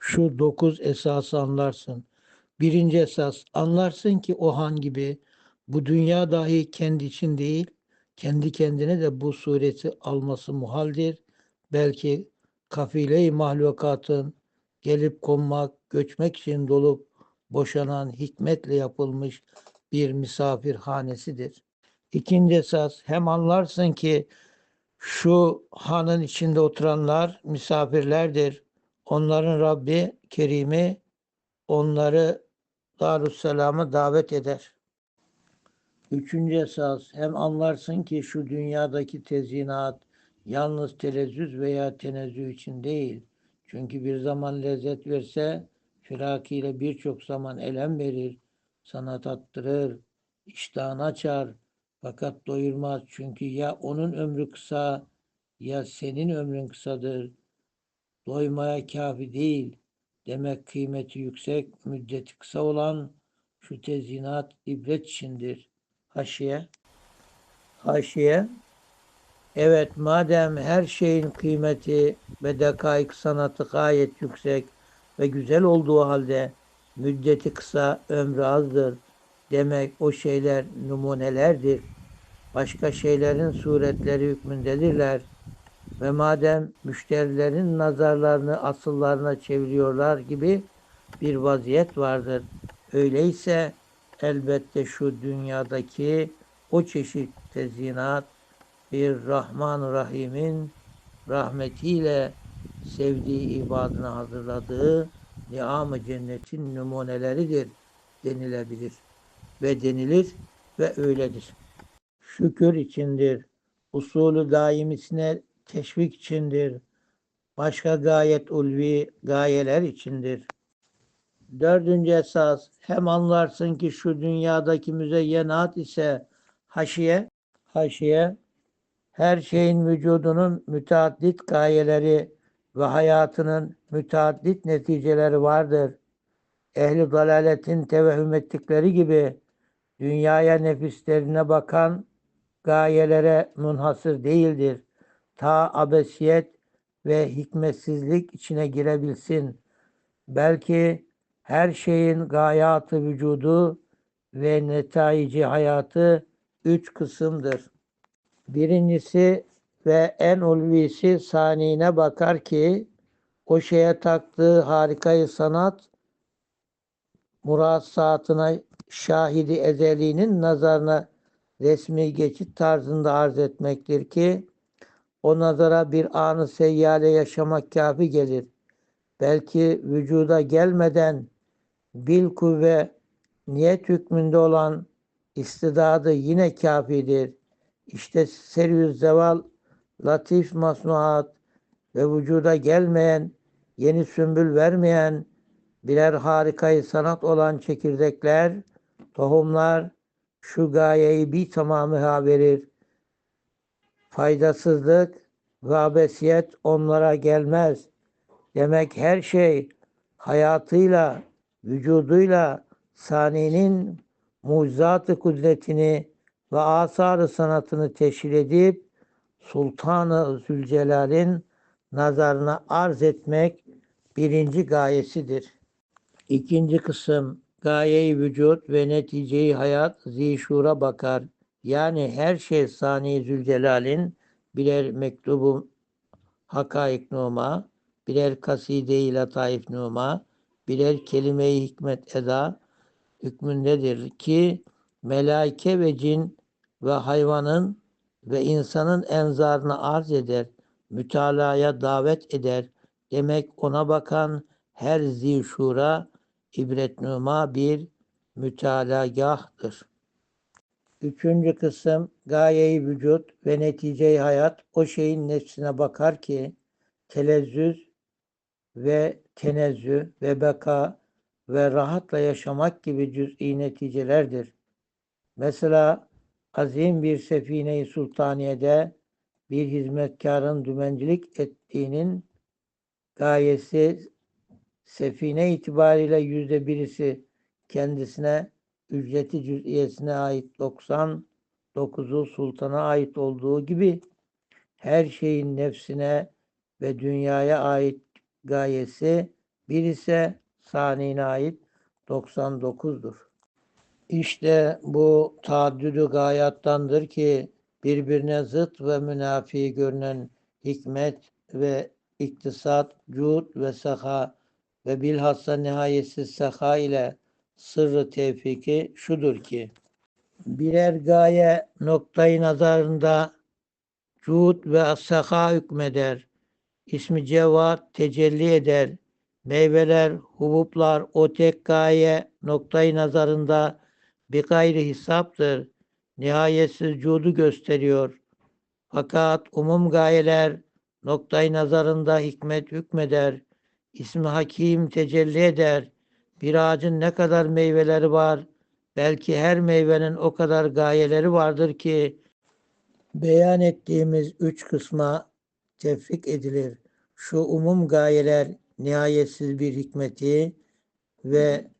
şu dokuz esası anlarsın. Birinci esas anlarsın ki o han gibi bu dünya dahi kendi için değil, kendi kendine de bu sureti alması muhaldir. Belki kafile-i mahlukatın gelip konmak, göçmek için dolup boşanan hikmetle yapılmış bir misafirhanesidir. İkinci esas hem anlarsın ki şu hanın içinde oturanlar misafirlerdir. Onların Rabbi Kerimi onları Darüsselam'a davet eder. Üçüncü esas hem anlarsın ki şu dünyadaki tezyinat yalnız telezzüz veya tenezzüh için değil. Çünkü bir zaman lezzet verse firakiyle birçok zaman elem verir, sana tattırır, iştahını açar. Fakat doyurmaz çünkü ya onun ömrü kısa ya senin ömrün kısadır. Doymaya kafi değil. Demek kıymeti yüksek, müddeti kısa olan şu tezyinat ibret içindir. Haşiye. Haşiye. Evet madem her şeyin kıymeti ve dekaik sanatı gayet yüksek ve güzel olduğu halde müddeti kısa, ömrü azdır. Demek o şeyler numunelerdir. Başka şeylerin suretleri hükmündedirler. Ve madem müşterilerin nazarlarını asıllarına çeviriyorlar gibi bir vaziyet vardır. Öyleyse elbette şu dünyadaki o çeşit tezyinat bir Rahman Rahim'in rahmetiyle sevdiği ibadına hazırladığı niam-ı cennetin numuneleridir denilebilir. Ve denilir ve öyledir. Şükür içindir. Usulü daimisine teşvik içindir. Başka gayet ulvi gayeler içindir. Dördüncü esas hem anlarsın ki şu dünyadaki müzeyyenat ise haşiye, haşiye her şeyin vücudunun müteaddit gayeleri ve hayatının müteaddit neticeleri vardır. Ehli dalaletin tevehhüm ettikleri gibi dünyaya nefislerine bakan gayelere munhasır değildir. Ta abesiyet ve hikmetsizlik içine girebilsin. Belki her şeyin gayatı vücudu ve netaici hayatı üç kısımdır. Birincisi ve en ulvisi saniyine bakar ki o şeye taktığı harikayı sanat murat saatine şahidi ezeliğinin nazarına resmi geçit tarzında arz etmektir ki o nazara bir anı seyyale yaşamak kafi gelir. Belki vücuda gelmeden bil kuvve niyet hükmünde olan istidadı yine kafidir. İşte serüz zeval, latif masnuat ve vücuda gelmeyen, yeni sümbül vermeyen birer harikayı sanat olan çekirdekler, tohumlar şu gayeyi bir tamamı verir. Faydasızlık ve abesiyet onlara gelmez. Demek her şey hayatıyla, vücuduyla saninin mucizat-ı kudretini ve asar-ı sanatını teşhir edip Sultan-ı Zülcelal'in nazarına arz etmek birinci gayesidir. İkinci kısım gayeyi vücut ve neticeyi hayat zişura bakar. Yani her şey Sani Zülcelal'in birer mektubu hakaik numa, birer kaside-i lataif numa, birer kelime-i hikmet eda hükmündedir ki melaike ve cin ve hayvanın ve insanın enzarını arz eder, mütalaya davet eder. Demek ona bakan her zişura ibretnuma bir mütalagahdır. Üçüncü kısım gayeyi vücut ve neticeyi hayat o şeyin nefsine bakar ki telezzüz ve tenezzüh ve beka ve rahatla yaşamak gibi cüz'i neticelerdir. Mesela azim bir sefine-i sultaniyede bir hizmetkarın dümencilik ettiğinin gayesi sefine itibariyle yüzde birisi kendisine ücreti cüz'iyesine ait 99'u sultana ait olduğu gibi her şeyin nefsine ve dünyaya ait gayesi bir ise saniyine ait 99'dur. İşte bu taaddüdü gayattandır ki birbirine zıt ve münafi görünen hikmet ve iktisat, cud ve saha ve bilhassa nihayetsiz saha ile sırrı tevfiki şudur ki birer gaye noktayı nazarında cud ve saha hükmeder. İsmi cevat tecelli eder. Meyveler, hubuplar o tek gaye noktayı nazarında bir gayri hesaptır. Nihayetsiz cudu gösteriyor. Fakat umum gayeler noktayı nazarında hikmet hükmeder. İsmi hakim tecelli eder. Bir ağacın ne kadar meyveleri var, belki her meyvenin o kadar gayeleri vardır ki beyan ettiğimiz üç kısma tefrik edilir. Şu umum gayeler nihayetsiz bir hikmeti ve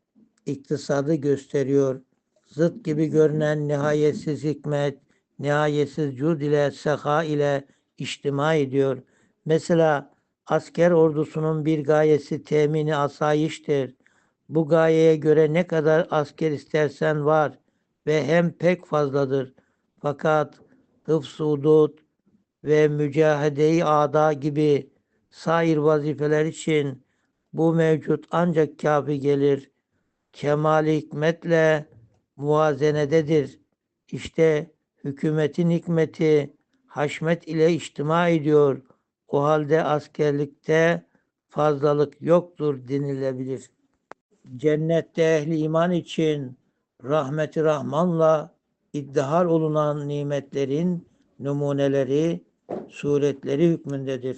iktisadı gösteriyor. Zıt gibi görünen nihayetsiz hikmet, nihayetsiz cud ile seha ile içtima ediyor. Mesela asker ordusunun bir gayesi temini asayiştir. Bu gayeye göre ne kadar asker istersen var ve hem pek fazladır. Fakat hıfz hudud ve mücahede-i ada gibi sair vazifeler için bu mevcut ancak kafi gelir. Kemal hikmetle muvazenededir. İşte hükümetin hikmeti haşmet ile içtima ediyor. O halde askerlikte fazlalık yoktur denilebilir. Cennette ehli iman için rahmeti rahmanla iddihar olunan nimetlerin numuneleri, suretleri hükmündedir.